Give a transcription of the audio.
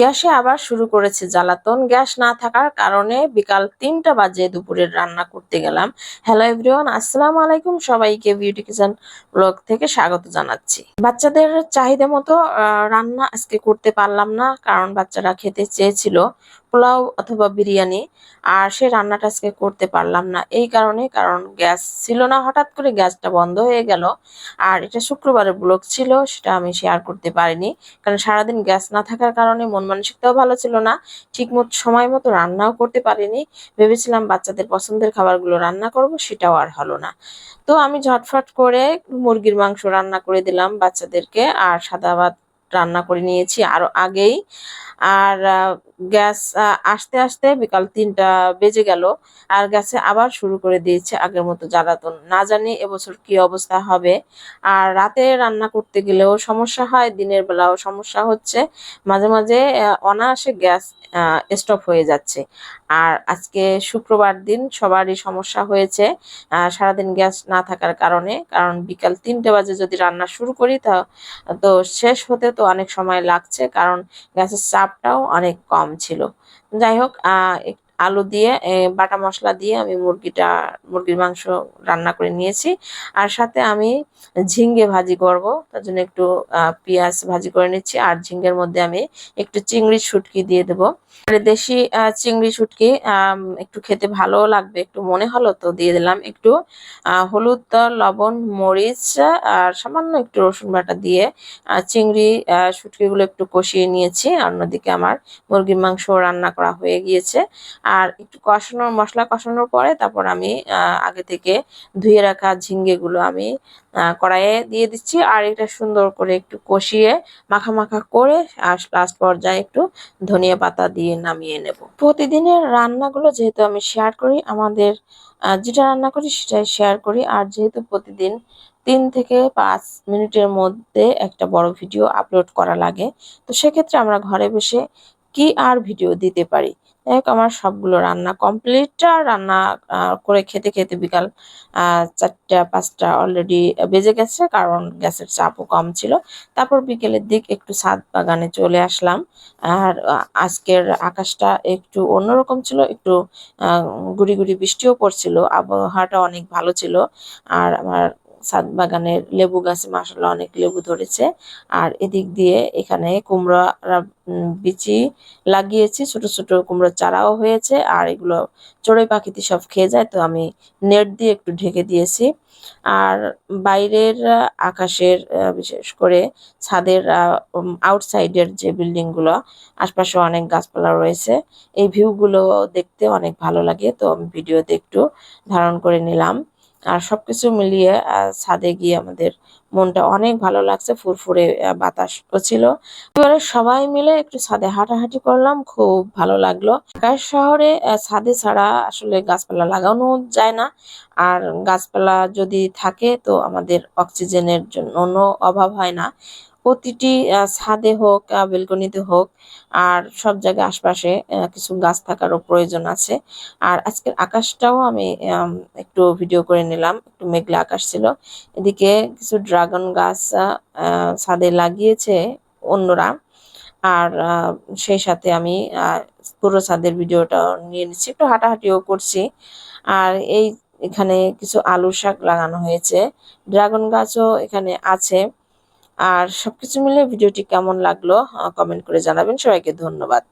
গ্যাসে আবার শুরু করেছে জ্বালাতন। গ্যাস না থাকার কারণে বিকাল তিনটা বাজে দুপুরের রান্না করতে গেলাম। হ্যালো এভরিওয়ান আসসালাম আলাইকুম। সবাইকে বিউটি কিচেন ব্লগ থেকে স্বাগত জানাচ্ছি। বাচ্চাদের চাহিদা মতো রান্না আজকে করতে পারলাম না, কারণ বাচ্চারা খেতে চেয়েছিল। পোলাও অথবা বিরিয়ানি, আর সে রান্নাটা আজকে করতে পারলাম না। এই কারণে, কারণ গ্যাস ছিল না, হঠাৎ করে গ্যাসটা বন্ধ হয়ে গেল। আর এটা শুক্রবারের ব্লগ ছিল, সেটা আমি শেয়ার করতে পারিনি। কারণ সারাদিন গ্যাস না থাকার কারণে মন মানসিকতাও ভালো ছিল না। ঠিক মতো সময় মতো রান্নাও করতে পারিনি। ভেবেছিলাম বাচ্চাদের পছন্দের খাবারগুলো রান্না করব, সেটাও আর হলো না। তো আমি ঝটফট করে মুরগির মাংস রান্না করে দিলাম বাচ্চাদেরকে, আর সাদা ভাত রান্না করে নিয়েছি আরও আগেই। আর গ্যাস আসতে আসতে বিকাল তিনটা বেজে গেল। আর গ্যাসে আবার শুরু করে দিয়েছে আগের মতো জ্বালাতন। না জানি এবছর কি অবস্থা হবে। আর রাতে রান্না করতে গেলেও সমস্যা হয়, দিনের বেলাও সমস্যা হচ্ছে। মাঝে মাঝে অনায়াসে গ্যাস স্টপ হয়ে যাচ্ছে। আর আজকে শুক্রবার দিন সবারই সমস্যা হয়েছে। সারাদিন গ্যাস না থাকার কারণে। কারণ বিকাল তিনটে বাজে যদি রান্না শুরু করি তা, তো শেষ হতে তো অনেক সময় লাগছে কারণ গ্যাসের চাপটাও অনেক কম ছিল। যাই হোক আলু দিয়ে বাটা মশলা দিয়ে আমি মুরগিটা, মুরগির মাংস রান্না করে নিয়েছি। আর সাথে আমি ঝিঙ্গে ভাজি করব, তার জন্য একটু পেঁয়াজ ভাজি করে নিচ্ছি। আর ঝিঙ্গের মধ্যে আমি একটু চিংড়ি শুটকি দিয়ে দেবো। দেশি চিংড়ি শুটকি একটু খেতে ভালো লাগবে, একটু মনে হলো তো দিয়ে দিলাম। একটু হলুদ, লবণ, মরিচ, আর সামান্য একটু রসুন বাটা দিয়ে চিংড়ি শুটকিগুলো একটু কষিয়ে নিয়েছি। অন্যদিকে আমার মুরগির মাংস রান্না করা হয়ে গিয়েছে। আর একটু কষানোর মশলা কষানোর পরে তারপর আমি আগে থেকে ধুয়ে রাখা ঝিঙ্গেগুলো আমি কড়াইয়ে দিয়ে দিচ্ছি। আর এটা সুন্দর করে একটু কষিয়ে, মাখা মাখা করে, আর লাস্ট পর্যায়ে একটু ধনিয়া পাতা দিয়ে নামিয়ে নেব। প্রতিদিনের রান্নাগুলো যেহেতু আমি শেয়ার করি, আমাদের যেটা রান্না করি সেটাই শেয়ার করি। আর যেহেতু প্রতিদিন তিন থেকে পাঁচ মিনিটের মধ্যে একটা বড় ভিডিও আপলোড করা লাগে, তো সেক্ষেত্রে আমরা ঘরে বসে কি আর ভিডিও দিতে পারি? হোক আমার সবগুলো রান্না কমপ্লিট রান্না করে খেতে খেতে বিকাল চারটা, পাঁচটা অলরেডি বেজে গেছে, কারণ গ্যাসের চাপও কম ছিল। তারপর বিকেলের দিক একটু ছাদ বাগানে চলে আসলাম। আর আজকের আকাশটা একটু অন্যরকম ছিল, একটু গুড়ি গুড়ি বৃষ্টিও পড়ছিল, আবহাওয়াটা অনেক ভালো ছিল। আর আমার ছাদ বাগানের লেবু গাছে মাসাল্লাহ অনেক লেবু ধরেছে। আর এদিক দিয়ে এখানে কুমড়া বিচি লাগিয়েছি, ছোট ছোট কুমড়োর চারাও হয়েছে, আর এগুলো চড়ুই পাখিতে সব খেয়ে যায়, তো আমি নেট দিয়ে একটু ঢেকে দিয়েছি। আর বাইরের আকাশের বিশেষ করে ছাদের আউটসাইডের যে বিল্ডিংগুলো আশপাশে অনেক গাছপালা রয়েছে, এই ভিউ গুলো দেখতে অনেক ভালো লাগে, তো আমি ভিডিওতে একটু ধারণ করে নিলাম। আর সবকিছু মিলিয়ে ছাদে গিয়ে আমাদের মনটা অনেক ভালো লাগছে, ফুরফুরে বাতাস ছিল এবারে সবাই মিলে একটু ছাদে হাঁটাহাঁটি করলাম, খুব ভালো লাগল। ঢাকা শহরে ছাদে ছাড়া আসলে গাছপালা লাগানো যায় না। আর গাছপালা যদি থাকে তো আমাদের অক্সিজেনের জন্য অভাব হয় না। প্রতিটি ছাদে হোক বেলকনিতে হোক, আর সব জায়গায় আশপাশে কিছু গাছ থাকারও প্রয়োজন আছে। আর আজকের আকাশটাও আমি একটু ভিডিও করে নিলাম, একটু মেঘলা আকাশ ছিল। এদিকে কিছু ড্রাগন গাছ ছাদে লাগিয়েছে অন্যরা। আর সেই সাথে আমি পুরো ছাদের ভিডিওটা নিয়ে নিচ্ছি, একটু হাঁটাহাঁটিও করছি। আর এই এখানে কিছু আলু শাক লাগানো হয়েছে। ড্রাগন গাছও এখানে আছে। আর সবকিছু মিলে ভিডিওটি কেমন লাগল কমেন্ট করে জানাবেন। সবাইকে ধন্যবাদ।